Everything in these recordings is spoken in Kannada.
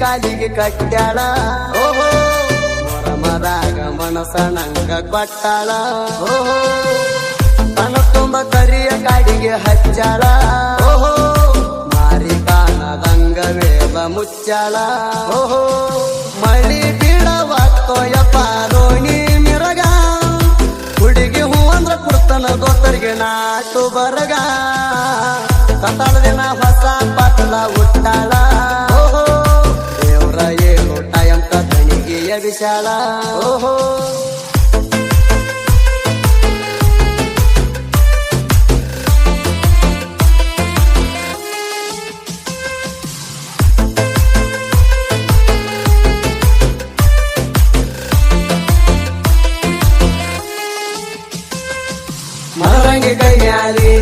ಕಾಲಿಗೆ ಕಟ್ಟಾಳ ಓಹೋ ಮೊರಮದಾಗ ಮನಸನಂಗ ಕೊಟ್ಟಾಳ. ಓಹೋ ತನ ತುಂಬ ಕರಿಯ ಕಾಡಿಗೆ ಹಚ್ಚಾಳ. ಓಹೋ ಮಾರಿ ಕಾಣದಂಗ ವೇದ ಮುಚ್ಚಾಳ. ಓಹೋ ಮಳಿ ಬೀಳವಾಗ್ತೋ ಯಪ್ಪ ರೋಣಿ ಮಿರಗ. ಹುಡುಗಿ ಹೂ ಅಂದ್ರ ಕುರ್ತನ ದೋತರಿಗೆ ನಾಟು ಬರಗ. ದಣಿಗೆಯ ವಿಶಾಲ ಓಹೋ ಮರಂಗಿ ಕೈ ಮ್ಯಾಲಿ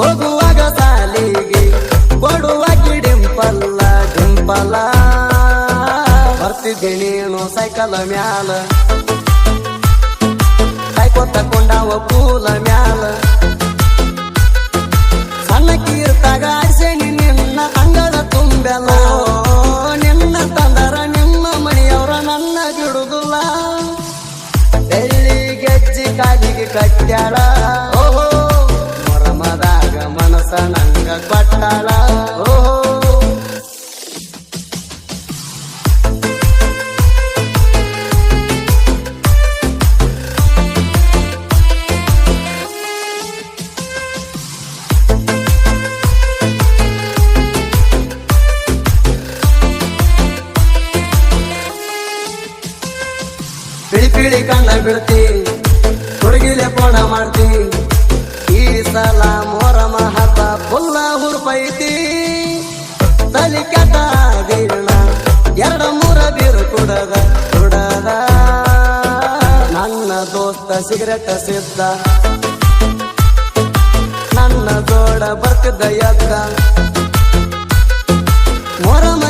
ಹೋಗುವಾಗ ಸಾಲಿಗೆ ಕೊಡುವ ಡಿಂಪಲ್ಲ ಡಿಂಪಲ್ಲ ಬರ್ತಿದ್ದೆ ನೀನು ಸೈಕಲ್ ಮ್ಯಾಲ. ಕೈಕೊತ್ತ ಕೊಂಡಾವ ಕೂಲ ಮ್ಯಾಲ. ಸಣ್ಣ ಕೀರ್ತಾಗ ನಂಗ ಬಿಳಿ ಬಿಳಿ ಕಣ್ಣ ಬಿಡ್ತಿ ಹುಡುಗಿಲೆ ಪೋಣ ಮಾಡ್ತಿ. ಈ ಸಲ ದೋಸ್ತ ಸಿಗರೆಟ್ ಸಿದ್ದ. ನನ್ನ ಜೋಡ ಬರ್ತಿದ್ದ ಎದ್ದ. ಮೊರಮ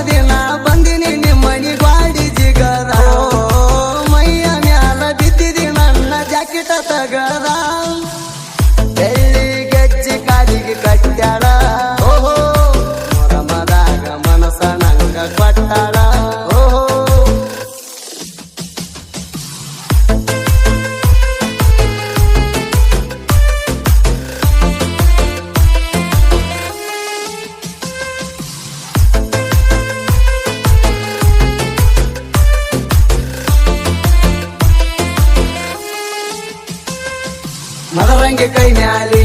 ಮದರಂಗಿ ಕೈ ಮ್ಯಾಲಿ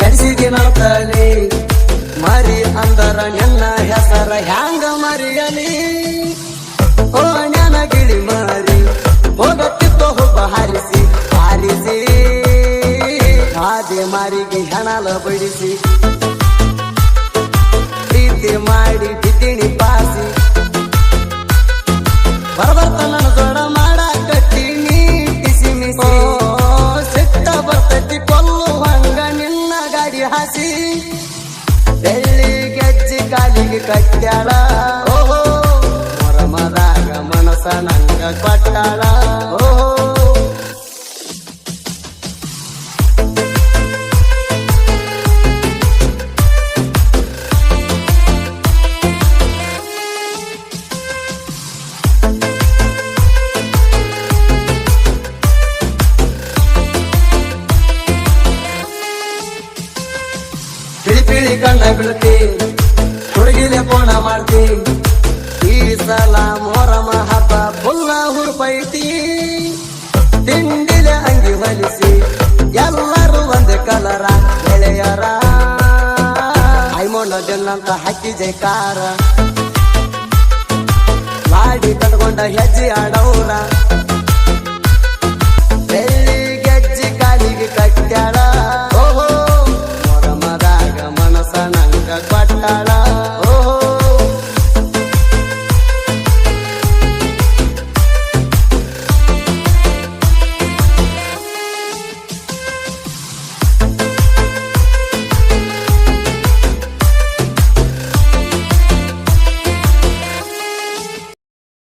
ಕಡಿಸಿದಿ ನರ್ತಲಿ ಮರಿ ಅಂದರ ನನ್ನ ಹೆಸರ ಹ್ಯಾಂಗ ಮರಿಯಲಿ? ಓ ಜ್ಞಾನ ಗಿಳಿ ಮಾರಿ ಹೋಗತ್ತಿತ್ತು ಹುಬ್ಬ ಹಾರಿಸಿ ಹಾರಿಸಿ, ಹಾದಿ ಮಾರಿಗೆ ಹೆಣಲ ಬಡಿಸಿ, ಪ್ರೀತಿ ಮಾಡಿ ಬಿದ್ದಿಣಿ ಪಾಸಿ. ಕಟ್ಟ್ಯಾಳ ಓಹೋ ಮೊರಮದಾಗ ಮನಸ ನಂಗ ಕೊಟ್ಟಾಳ. ಕಣ್ಣ ಬಿಡ್ತಿ. ಹುಡುಗಿಲೆ ಪೋಣ ಮಾಡ್ತಿ. ಈ ಸಲ ಮೊರಮ ಹಬ್ಬ ಫುಲ್ಲ ಹುರುಪೈತಿ. ತಿಂಡಿಲೆ ಅಂಗಿ ಹೊಲಿಸಿ ಎಲ್ಲರೂ ಒಂದೇ ಕಲರ ಎಳೆಯರ ಐಮೋನ ಜನ್ನಂತ ಹಕ್ಕಿ ಜೈಕಾರ. ಮಾಡಿ ಕಟ್ಕೊಂಡ ಹೆಜ್ಜೆ ಆಡೋರ. ಬೆಳ್ಳಿ ಗೆಜ್ಜಿ ಕಾಲಿಗೆ ಕಟ್ಟಾಳ ಓಹೋ ಮೊರಮದಾಗ ಮನಸ ನಂಗ ಕೊಟ್ಟಾಳ.